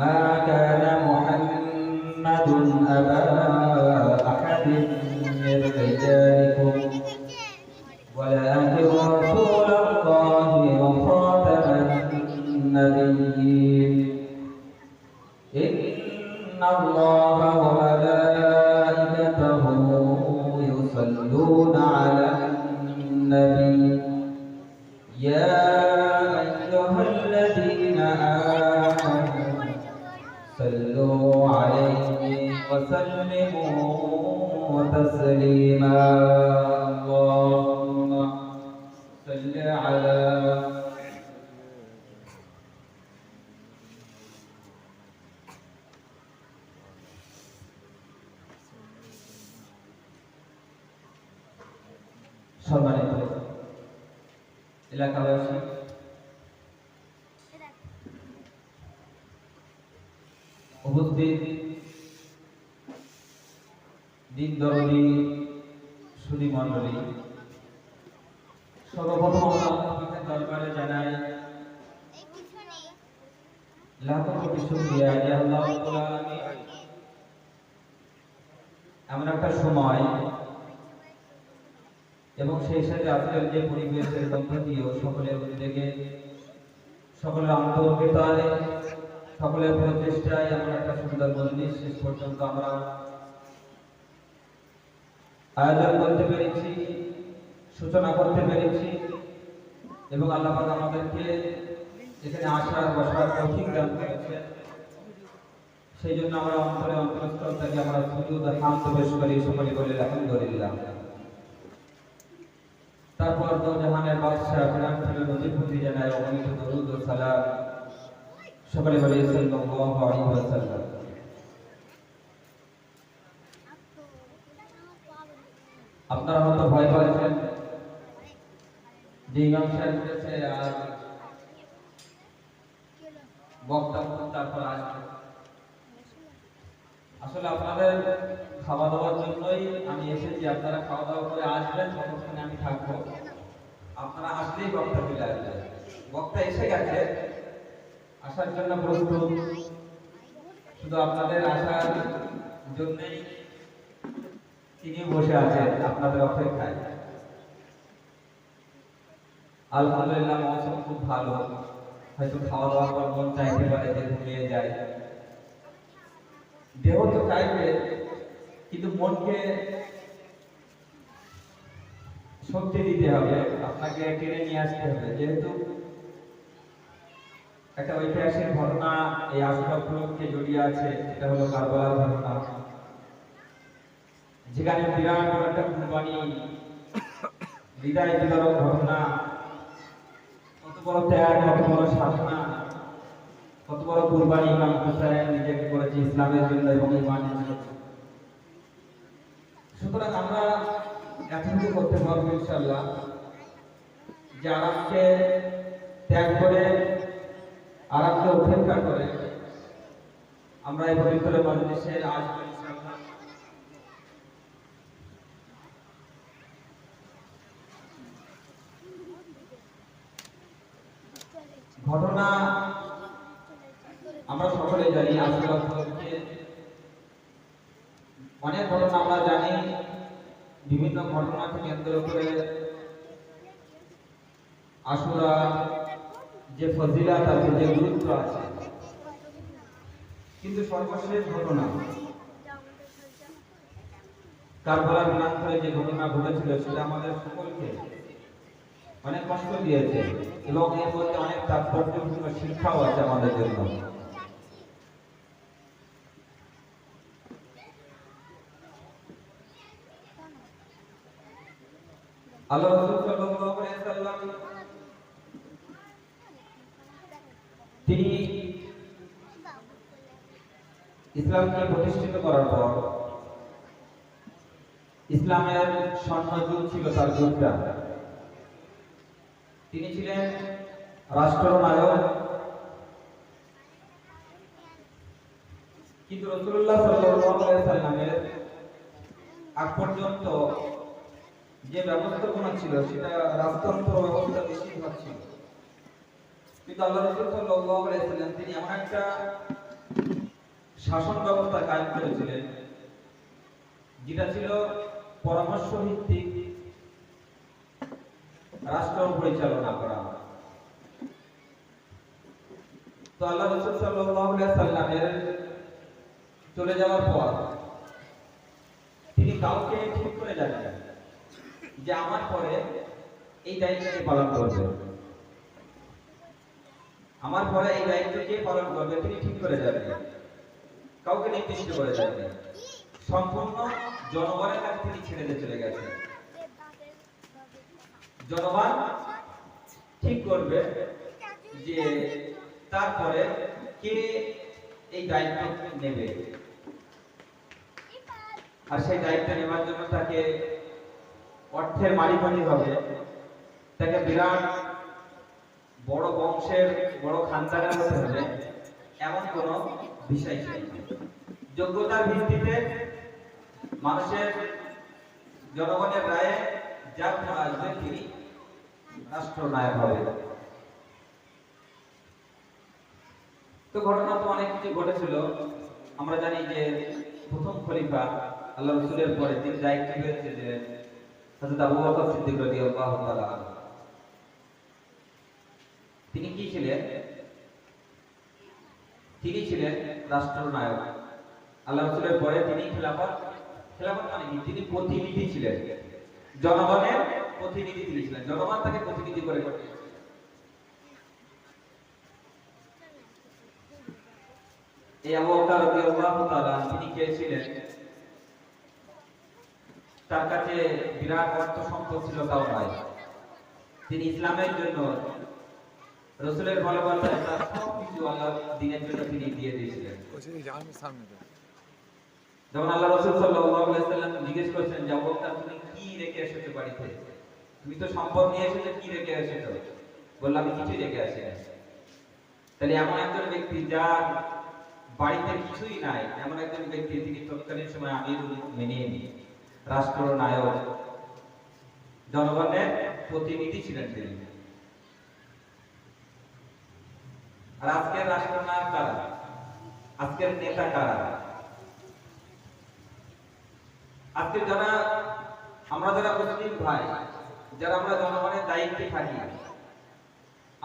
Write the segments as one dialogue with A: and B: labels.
A: ما كان محمد أبا أحد من رجالكم. ولكن رسول الله وخاتم النبيين. إن الله وملائكته يصلون على النبي. يا وسلموا تسليما اللهم صل على সম্মানিত এলাকাবাসী উপস্থিত দিন দরদি সুদী মণ্ডলী সর্বপ্রথম দরবারে জানাই এমন একটা সময়, এবং সেই সাথে আজকের যে পরিবেশের মধ্য দিয়েও সকলের উদ্যোগে সকলের আন্তরিকতায়, সকলের প্রচেষ্টায় এমন একটা সুন্দর মন্দির শেষ পর্যন্ত আমরা আয়োজন করতে পেরেছি, সূচনা করতে পেরেছি এবং আল্লাহ আমাদেরকে এখানে আসার, বসার তৌফিক দান করেছেন। সেই জন্য আমরা অন্তরে অন্তরস্থল থেকে আমরা সুযোগ হামদ পেশ করি, সকলে বলে আলহামদুলিল্লাহ। তারপর তো জাহানের বাদশাহ ফেরান ফেরত নদীপতি জানায় অগণিত দরুদ ও সালাম। সকলে বলে সাল্লাল্লাহু আলাইহি ওয়াসাল্লাম। আপনারা হয়তো ভয় পাচ্ছেন। যে ইমাম সাহেব বলেছে আর বক্তব্য তারপর আসবে। আসলে আপনাদের খাওয়া দাওয়ার জন্যই আমি এসেছি। আপনারা খাওয়া দাওয়া করে আসবেন ততক্ষণে আমি থাকব। আপনারা আসলেই বক্তা চলে আসবে বক্তা এসে গেছে। আসার জন্য প্রস্তুত। শুধু আপনাদের আসার জন্যই তিনি বসে আছেন আপনাদের অপেক্ষায়। আলহামদুলিল্লাহ, মৌসুম খুব ভালো। হয়তো খাওয়া দাওয়ার পর মন চাইতে পারে যে ঘুমিয়ে যায়। দেহ তো চাইবে কিন্তু মনকে শক্তি দিতে হবে, আপনাকে টেনে নিয়ে আসতে হবে। যেহেতু একটা ঐতিহাসিক ঘটনা এই উপলক্ষে জড়িয়ে আছে, সেটা হলো কারবালার ঘটনা। যেখানে বিরাট বড় একটা কুরবানি, হৃদয় বিদারক ঘটনা, কত বড় ত্যাগ, কত বড় সাধনা, কত বড় কুরবানি ইমাম হুসাইন নিজেকে করেছে ইসলামের জন্য এবং ইমানের জন্য। সুতরাং আমরা এতটুকু করতে পারব ইনশাল্লাহ যে আরামকে ত্যাগ করে, আরামকে উপেক্ষা করে আমরা এই পবিত্র মজলিসের আসব ইনশাল্লাহ ঘটনা আমরা সকলে জানি অনেক ঘটনা আমরা জানি, বিভিন্ন ঘটনাকে কেন্দ্র করে আশুরা, যে ফজিলাত আছে, যে গুরুত্ব আছে, কিন্তু সর্বশেষ ঘটনা, কারবালার প্রান্তরে যে ঘটনা ঘটেছিল সেটা আমাদের সকলকে অনেক কষ্ট দিয়েছে। এবং এর মধ্যে অনেক তাৎপর্যপূর্ণ শিক্ষাও আছে আমাদের জন্য। আল্লাহ তিনি ইসলামকে প্রতিষ্ঠিত করার পর ইসলামের স্বর্ণযুগ ছিল তার যুগটা। তিনি ছিলেন রাষ্ট্রনায়ক কিন্তু রসুল্লাহ সাল্লামের আগ পর্যন্ত যে ব্যবস্থাপনা ছিল, সেটা রাজতন্ত্র ব্যবস্থা বেশিরভাগ ছিল। কিন্তু আল্লাহ রসুল সাল্লাম তিনি এমন একটা শাসন ব্যবস্থা কায়েম করেছিলেন, যেটা ছিল পরামর্শ ভিত্তিক রাষ্ট্র পরিচালনা করা তো আল্লাহ রসুল আলাইহি সাল্লামের চলে যাওয়ার পর তিনি কাউকে ঠিক করে যাচ্ছেন যে আমার পরে এই দায়িত্বটি পালন করবে। আমার পরে এই দায়িত্ব কে পালন করবে তিনি ঠিক করে যাবেন কাউকে নির্দিষ্ট করে যাবেন সম্পূর্ণ জনগণের কাছে তিনি ছেড়ে দিয়ে চলে গেছেন। জনগণ ঠিক করবে যে তারপরে কে এই দায়িত্ব নেবে? আর সেই দায়িত্ব নেওয়ার জন্য তাকে অর্থের মালিক হতে হবে। তাকে বিরাট বড় বংশের বড় খানদানের হতে হবে, এমন কোনো বিষয় ছিল যোগ্যতার ভিত্তিতে মানুষের জনগণের রায়ে যার আসবে তিনি। হবে। তো ঘটনা তো অনেক কিছু ঘটেছিল। আমরা জানি যে প্রথম খলিফা আল্লাহ রসুলের পরে তিনি দায়িত্ব পেয়েছে যে আবু বকর সিদ্দিক রাদিয়াল্লাহু তাআলা তিনি কি ছিলেন? তিনি ছিলেন রাষ্ট্রনায়ক। আল্লাহ রসুলের পরে তিনি খেলাফত খেলাফত মানে তিনি প্রতিনিধি ছিলেন। জনগণের প্রতিনিধি তিনি জনগণ তাকে প্রতিনিধি করে তিনি তার কাছে বিরাট অর্থ সম্পদ ছিল তাও নয়। তিনি ইসলামের জন্য, রসুলের ভালোবাসায় তার সব কিছু আল্লাহ দিনের জন্য তিনি দিয়ে দিয়েছিলেন। যেমন আল্লাহ রসুল সাল্লাম জিজ্ঞেস করেছেন যে বকর, তুমি কি রেখে এসেছ বাড়িতে? তুমি তো সম্পদ নিয়ে এসেছ, কি রেখে এসেছ? বললাম, কিছুই রেখে আসি তাহলে এমন একজন ব্যক্তি যার বাড়িতে কিছুই নাই, এমন একজন ব্যক্তি তিনি তৎকালীন সময় আমিরুল মুমিনিন, রাষ্ট্রনায়ক, জনগণের প্রতিনিধি ছিলেন তিনি। আর আজকের রাষ্ট্রনায়ক কারা? আজকের নেতা কারা? আজকে যারা, আমরা যারা মুসলিম ভাই যারা আমরা জনগণের দায়িত্বে থাকি,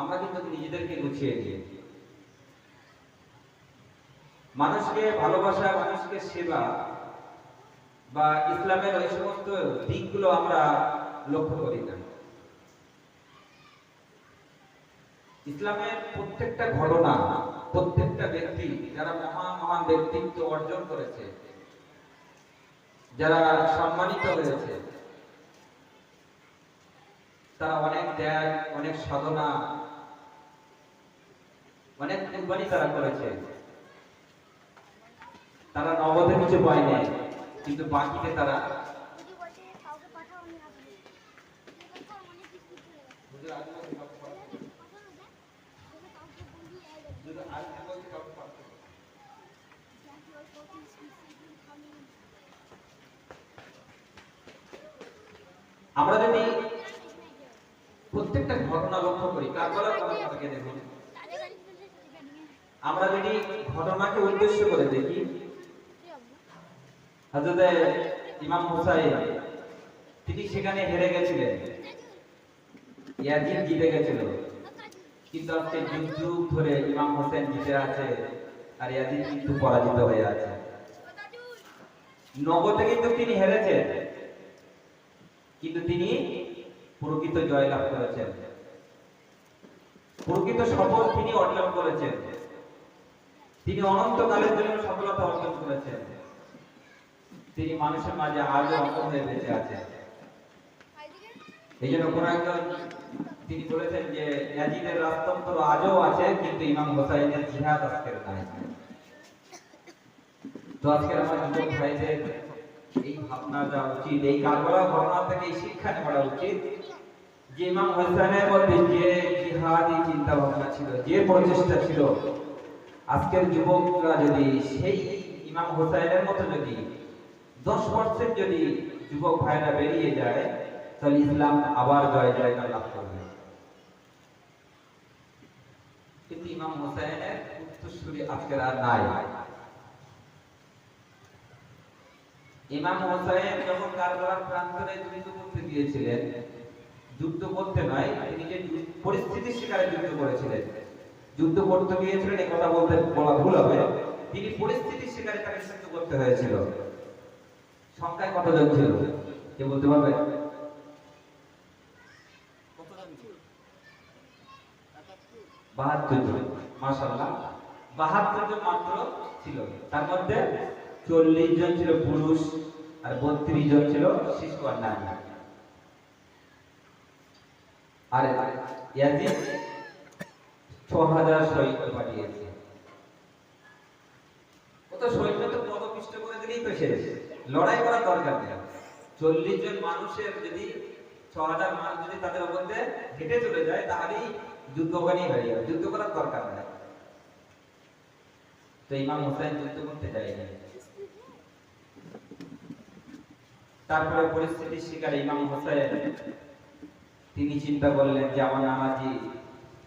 A: আমরা কিন্তু নিজেদেরকে গুছিয়ে দিই মানুষকে ভালোবাসা, মানুষকে সেবা বা ইসলামের ওই সমস্ত দিকগুলো আমরা লক্ষ্য করি না। ইসলামের প্রত্যেকটা ঘটনা, প্রত্যেকটা ব্যক্তি, যারা মহান মহান ব্যক্তিত্ব অর্জন করেছে, যারা সম্মানিত হয়েছে তারা অনেক ত্যাগ, অনেক সাধনা, অনেক কুরবানি তারা করেছে তারা নগদে কিছু পায় নাই কিন্তু বাকিতে তারা. আমরা যদি প্রত্যেকটা ঘটনা লক্ষ্য করি। কারবালার ঘটনাটাকে দেখুন। আমরা যদি ঘটনাকে উদ্দেশ্য করে দেখি, হযরতে ইমাম হুসাইন, তিনি সেখানে হেরে গেছিলেন। ইয়াজিদ জিতে গেছিল। কিন্তু আজকে যুগ যুগ ধরে ইমাম হোসেন জিতে আছে আর ইয়াজিদ কিন্তু পরাজিত হয়ে আছে। নগদে কিন্তু তিনি হেরেছেন। কিন্তু তিনি প্রকৃত জয়লাভ করেছেন। প্রকৃত সফল তিনি অর্জন করেছেন। তিনি অনন্তকালের জন্য সফলতা অর্জন করেছেন। তিনি মানুষের মাঝে আজও অমর হয়ে বেঁচে আছেন। এই জন্য কোন একজন তিনি বলেছেন যে, ইয়াজিদের রাজতন্ত্র আজও আছে, কিন্তু ইমাম হোসাইনের জিহাদ আজকের নাই। তো আজকের আমার যুবক ভাইদের ভাবনা যাওয়া উচিত। এই কারবালা ঘটনা থেকে শিক্ষা নেওয়া উচিত। যে ইমাম হোসেনের মধ্যে যে জিহাদি চিন্তা ভাবনা ছিল, যে প্রচেষ্টা ছিল, আজকের যুবকরা যদি সেই ইমাম হোসাইনের মতো যদি দশ পার্সেন্ট যদি যুবক ভাইরা বেরিয়ে যায়, তাহলে ইসলাম আবার জয় জয়কার লাভ করবে। কিন্তু ইমাম হোসাইনের উত্তরসূরি আজকের আর নাই। ইমাম হোসাইন যখন কারবালার প্রান্তরে যুদ্ধ করতে গিয়েছিলেন যুদ্ধ করতে নয় তিনি যে পরিস্থিতির শিকারে যুদ্ধ করেছিলেন। যুদ্ধ করতে গিয়েছিলেন এই কথা বলতে বলা ভুল হবে। তিনি পরিস্থিতির শিকারে তাকে যুদ্ধ করতে হয়েছিল। সংখ্যায় কতজন ছিল? কে বলতে পারবে? বাহাত্তর জন মাসাল্লাহ বাহাত্তর জন মাত্র ছিল। তার মধ্যে চল্লিশ জন ছিল পুরুষ আর বত্রিশ জন ছিল শিশু আর নারী। আর ছ হাজার সৈন্য পাঠিয়েছে। ও তো সৈন্য তো পদপিষ্ট করে দিলেই তো শেষ। লড়াই করার দরকার নেই। চল্লিশ জন মানুষের যদি ছ হাজার মানুষ যদি তাদের মধ্যে হেঁটে চলে যায়, তাহলেই যুদ্ধ ওখানেই হয়ে যাবে। যুদ্ধ করার দরকার নেই। তো ইমাম হোসেন যুদ্ধ করতে যায়নি। তারপরে পরিস্থিতির শিকারে ইমাম হোসেন। তিনি চিন্তা করলেন যে, আমার নানাজি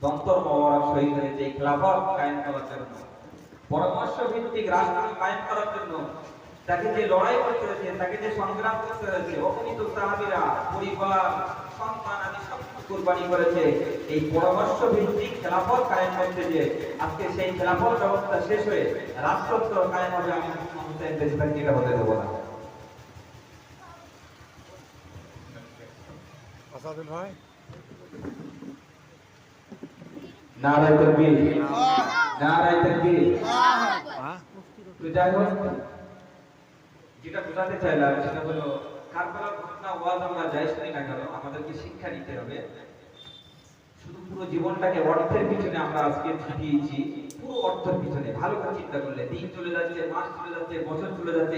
A: দন্তর মোবারক শহীদ হয়েছে, এই খেলাফত কায়েম করার জন্য। পরামর্শ ভিত্তিক রাষ্ট্র কায়েম করার জন্য তাকে যে লড়াই করতে হয়েছে, তাকে যে সংগ্রাম করতে হয়েছে, অগণিত সাহাবীরা, পরিবার, সন্তান আদি সব কুরবানি করেছে। এই পরামর্শ ভিত্তিক খেলাফত কায়েম করতে যে আজকে সেই খেলাফত ব্যবস্থা শেষ হয়ে রাষ্ট্রত্ব কায়েম হবে, আমি হুসেন এটা হতে দেবো না।
B: আসাদুল ভাই।
A: নারায় তকবীর। নারায় তকবীর। তো যাই হোক যেটা বোঝাতে চাইলাম সেটা হলো কারবালার ঘটনা ওয়াজ আমরা যাই শুনি না কেন? আমাদেরকে শিক্ষা নিতে হবে। শুধু পুরো জীবনটাকে অর্থের পিছনে আমরা আজকে ঝুঁকিয়েছি। পুরো অর্থের পিছনে। ভালো করে চিন্তা করলে দিন চলে যাচ্ছে মাস চলে যাচ্ছে বছর চলে যাচ্ছে